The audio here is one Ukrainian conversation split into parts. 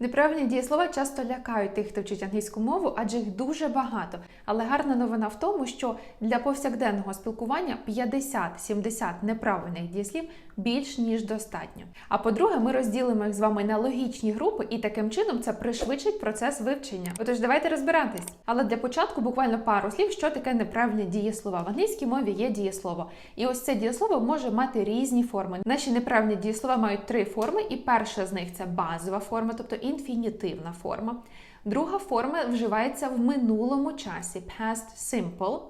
Неправильні дієслова часто лякають тих, хто вчить англійську мову, адже їх дуже багато. Але гарна новина в тому, що для повсякденного спілкування 50-70 неправильних дієслів більш ніж достатньо. А по-друге, ми розділимо їх з вами на логічні групи, і таким чином це пришвидшить процес вивчення. Отож, давайте розбиратись. Але для початку буквально пару слів, що таке неправильні дієслова. В англійській мові є дієслово. І ось це дієслово може мати різні форми. Наші неправильні дієслова мають три форми, і перша з них це базова форма, тобто інфінітивна форма. Друга форма вживається в минулому часі past simple.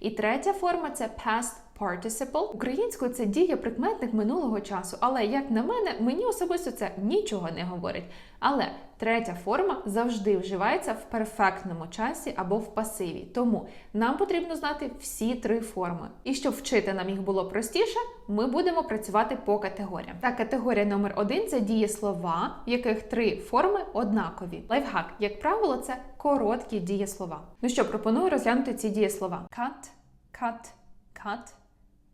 І третя форма це past participle. Українською це дія прикметник минулого часу, але як на мене, мені особисто це нічого не говорить. Але третя форма завжди вживається в перфектному часі або в пасиві. Тому нам потрібно знати всі три форми. І щоб вчити нам їх було простіше, ми будемо працювати по категоріям. Та категорія номер один це дієслова, в яких три форми однакові. Лайфхак, як правило, це короткі дієслова. Ну що, пропоную розглянути ці дієслова: cut, cut, cut,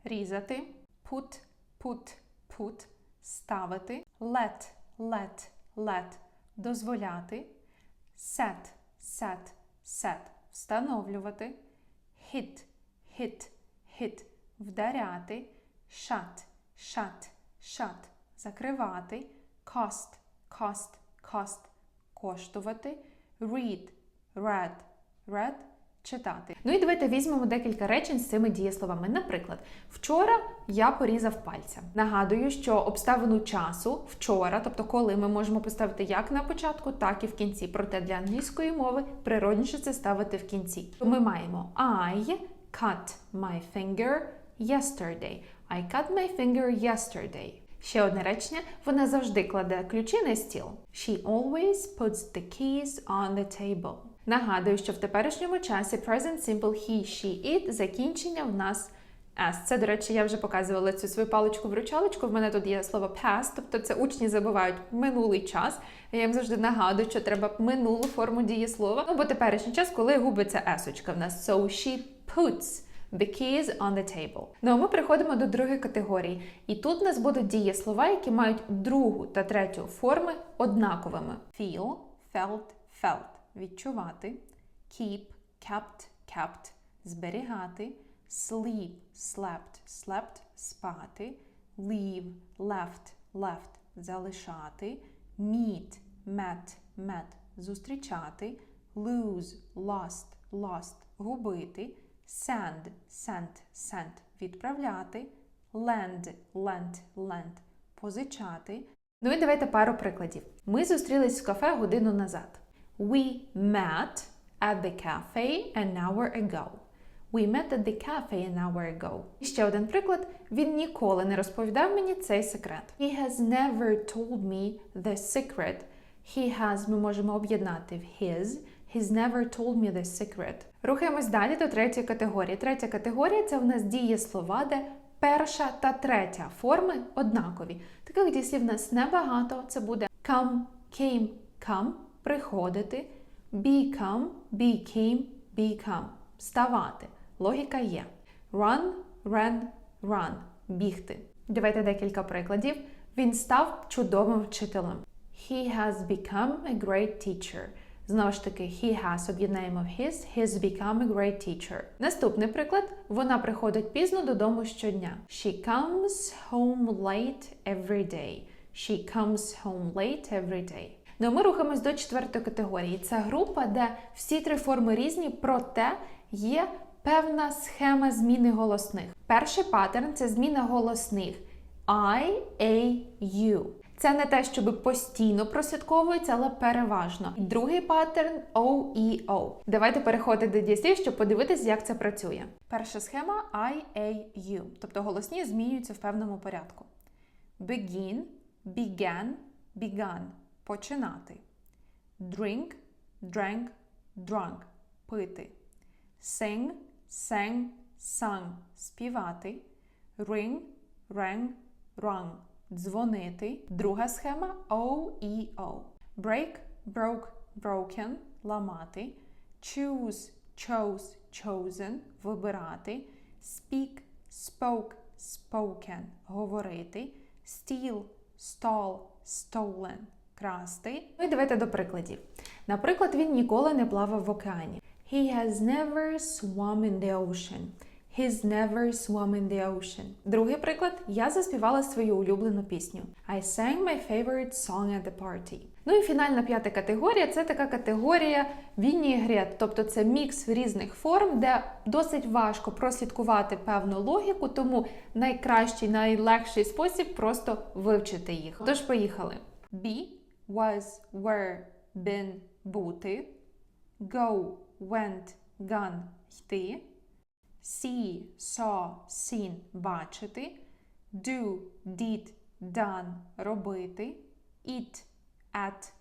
різати, put, put, put, ставити, let, let, let, дозволяти, set, set, set, встановлювати, hit, hit, hit, вдаряти, shut, shut, shut, закривати, cost, cost, cost, коштувати, read, read, read, читати. Ну і давайте візьмемо декілька речень з цими дієсловами. Наприклад, вчора я порізав пальця. Нагадую, що обставину часу вчора, тобто коли ми можемо поставити як на початку, так і в кінці. Проте для англійської мови природніше це ставити в кінці. Ми маємо I cut my finger yesterday. I cut my finger yesterday. Ще одне речення. Вона завжди кладе ключі на стіл. She always puts the keys on the table. Нагадую, що в теперішньому часі present simple he, she, it закінчення в нас S. Це, до речі, я вже показувала цю свою паличку-вручалочку. В мене тут є слово past, тобто це учні забувають минулий час. Я їм завжди нагадую, що треба минулу форму дієслова. Ну, бо теперішній час, коли губиться есочка в нас. So she puts the keys on the table. Ну, а ми переходимо до другої категорії. І тут у нас будуть дієслова, які мають другу та третю форми однаковими. Feel, felt, felt відчувати, keep, kept, kept зберігати, sleep, slept, slept спати, leave, left, left залишати, meet, met, met зустрічати, lose, lost, lost губити, send, sent, sent відправляти, lend, lent, lent позичати. Ну і давайте пару прикладів. Ми зустрілись в кафе годину назад. We met at the cafe an hour ago. We met at the cafe an hour ago. І ще один приклад. Він ніколи не розповідав мені цей секрет. He has never told me the secret. He has, ми можемо об'єднати в his. He's never told me the secret. Рухаємось далі до третьої категорії. Третя категорія це в нас дієслова, де перша та третя форми однакові. Таких дієслів в нас небагато. Це буде come, came, come, приходити, become, became, become, вставати. Логіка є. Run, ran, run, бігти. Давайте декілька прикладів. Він став чудовим вчителем. He has become a great teacher. Знову ж таки, he has об'єднаємо в his, he's become a great teacher. Наступний приклад. Вона приходить пізно додому щодня. She comes home late every day. She comes home late every day. Ну, а ми рухаємось до четвертої категорії. Це група, де всі три форми різні, проте є певна схема зміни голосних. Перший паттерн це зміна голосних I, A, U. Це не те, щоб постійно прослідковується, але переважно. Другий паттерн O, E. Давайте переходити до дієслів, щоб подивитися, як це працює. Перша схема I, A, U. Тобто голосні змінюються в певному порядку. Begin, began, begun. Починати. Drink, drank, drunk. Пити. Sing, sang, sung. Співати. Ring, rang, rung. Дзвонити. Друга схема OEO. Break, broke, broken. Ламати. Choose, chose, chosen. Вибирати. Speak, spoke, spoken. Говорити. Steal, stole, stolen. Красти. Ну і давайте до прикладів. Наприклад, він ніколи не плавав в океані. He has never swum in the ocean. He's never swum in the ocean. Другий приклад. Я заспівала свою улюблену пісню. I sang my favorite song at the party. Ну і фінальна п'ята категорія це така категорія вінігрет, тобто це мікс різних форм, де досить важко прослідкувати певну логіку, тому найкращий, найлегший спосіб просто вивчити їх. Тож поїхали. Be, was, were, been, бути. Go, went, gone, йти. See, saw, seen – бачити. Do, did, done – робити. Eat, at,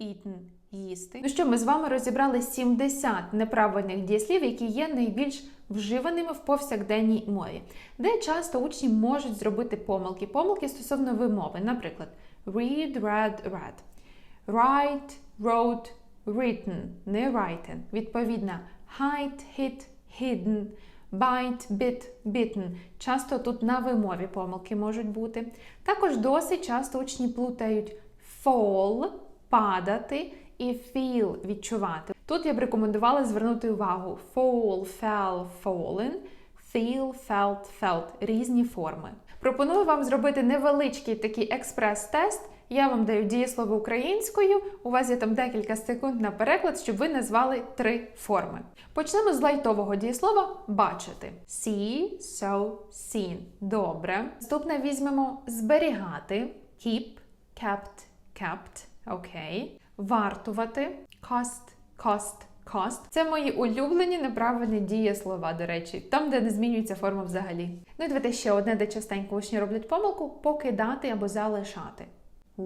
eaten – їсти. Ну що, ми з вами розібрали 70 неправильних дієслів, які є найбільш вживаними в повсякденній мові, де часто учні можуть зробити помилки. Помилки стосовно вимови. Наприклад, read, read, read. Write, wrote, written, не written. Відповідно, hide, hid, hidden, bite, bit, bitten. Часто тут на вимові помилки можуть бути. Також досить часто учні плутають fall падати і feel відчувати. Тут я б рекомендувала звернути увагу fall, fell, fallen, feel, felt, felt різні форми. Пропоную вам зробити невеличкий такий експрес-тест. Я вам даю дієслово українською. У вас є там декілька секунд на переклад, щоб ви назвали три форми. Почнемо з лайтового дієслова бачити. See, so, seen. Добре. Наступне візьмемо зберігати. Keep, kept, kept. Окей. Вартувати. Cost, cost, cost. Це мої улюблені неправильні дієслова, до речі, там, де не змінюється форма взагалі. Ну і давайте ще одне, де частенько учні роблять помилку: покидати або залишати.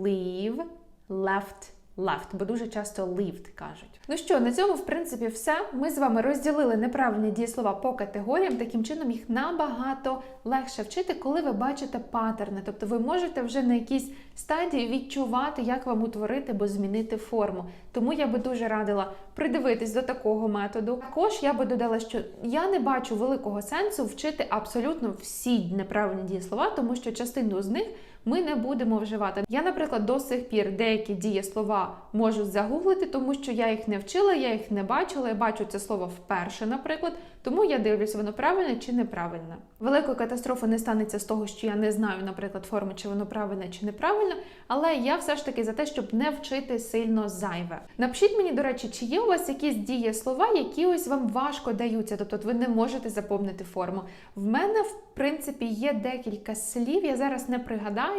Leave, left, left, бо дуже часто lived кажуть. Ну що, на цьому, в принципі, все. Ми з вами розділили неправильні дієслова по категоріям. Таким чином їх набагато легше вчити, коли ви бачите паттерни. Тобто ви можете вже на якійсь стадії відчувати, як вам утворити або змінити форму. Тому я би дуже радила придивитись до такого методу. Також я би додала, що я не бачу великого сенсу вчити абсолютно всі неправильні дієслова, тому що частину з них ми не будемо вживати. Я, наприклад, до сих пір деякі дієслова можу загуглити, тому що я їх не вчила, я їх не бачила, я бачу це слово вперше, наприклад, тому я дивлюся, воно правильне чи неправильне. Великої катастрофи не станеться з того, що я не знаю, наприклад, форми, чи воно правильне чи неправильне, але я все ж таки за те, щоб не вчити сильно зайве. Напишіть мені, до речі, чи є у вас якісь дієслова, які ось вам важко даються, тобто ви не можете заповнити форму. В мене, в принципі, є декілька слів, я зараз не пригадаю.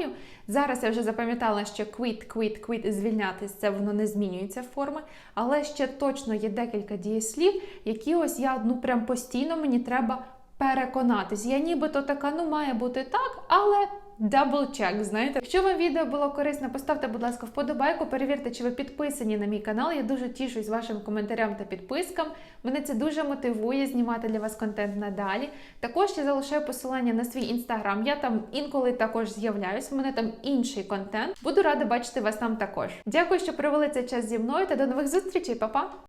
Зараз я вже запам'ятала, що quit, quit, quit, звільнятись, це воно не змінюється форми, але ще точно є декілька дієслів, які ось я ну прям постійно мені треба переконатись. Я нібито така, ну має бути так, але дабл чек, знаєте. Якщо вам відео було корисно, поставте, будь ласка, вподобайку, перевірте, чи ви підписані на мій канал. Я дуже тішусь вашим коментарям та підпискам. Мене це дуже мотивує знімати для вас контент надалі. Також я залишаю посилання на свій інстаграм. Я там інколи також з'являюсь. У мене там інший контент. Буду рада бачити вас там також. Дякую, що провели цей час зі мною та до нових зустрічей, Па-па!